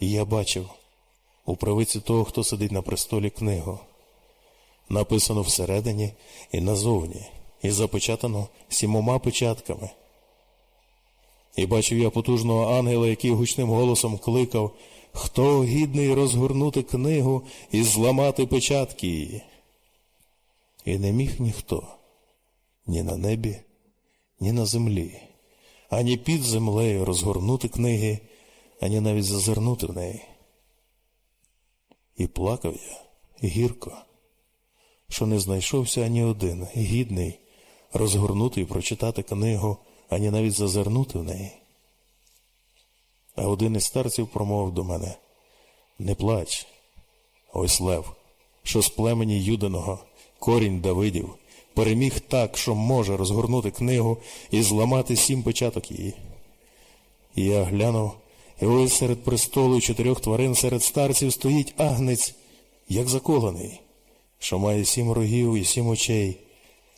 І я бачив у правиці того, хто сидить на престолі книгу. Написано всередині і назовні, і запечатано сімома печатками. І бачив я потужного ангела, який гучним голосом кликав, хто гідний розгорнути книгу і зламати печатки її. І не міг ніхто ні на небі, ні на землі, ані під землею розгорнути книги, ані навіть зазирнути в неї. І плакав я гірко, що не знайшовся ані один гідний розгорнути і прочитати книгу, ані навіть зазирнути в неї. А один із старців промовив до мене Не плач, ось лев, що з племені Юдиного, корінь Давидів, переміг так, що може розгорнути книгу і зламати сім печаток її. І я глянув, і ось серед престолу чотирьох тварин серед старців стоїть агнець, як заколений, що має сім рогів і сім очей,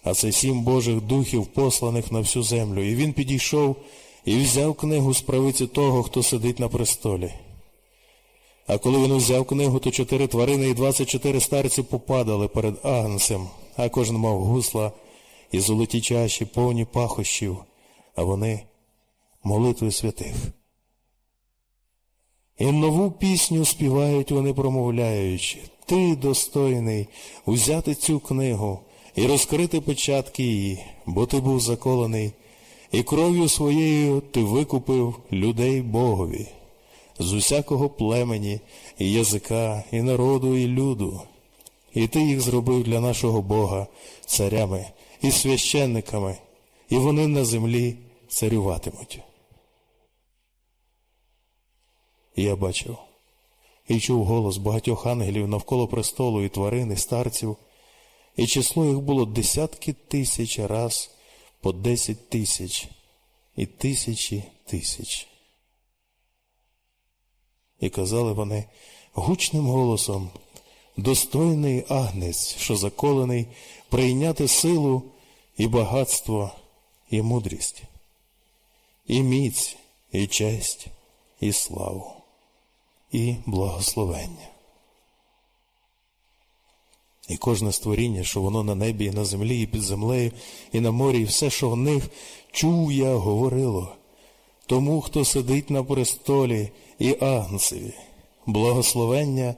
а це сім Божих духів, посланих на всю землю. І він підійшов і взяв книгу з правиці того, хто сидить на престолі. А коли він взяв книгу, то чотири тварини і двадцять чотири старці попадали перед агнцем, а кожен мав гусла і золоті чаші, повні пахощів, а вони молитви святих. І нову пісню співають вони, промовляючи, ти достойний узяти цю книгу і розкрити печатки її, бо ти був заколений, і кров'ю своєю ти викупив людей Богові, з усякого племені, і язика, і народу, і люду. І ти їх зробив для нашого Бога царями і священниками, і вони на землі царюватимуть. Я бачив і чув голос багатьох ангелів навколо престолу і тварин, і старців, і число їх було десятки тисяч раз по десять тисяч і тисячі тисяч. І казали вони гучним голосом, достойний агнець, що заколений, прийняти силу і багатство, і мудрість, і міць, і честь, і славу, і благословення. І кожне створіння, що воно на небі, і на землі, і під землею, і на морі, і все, що в них, чув я, говорило, тому, хто сидить на престолі і агнцеві, благословення,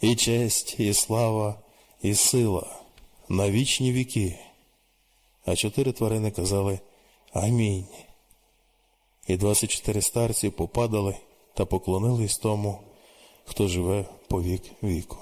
і честь, і слава, і сила на вічні віки. А чотири тварини казали Амінь. І двадцять чотири старці попадали та поклонились тому, хто живе по вік віку.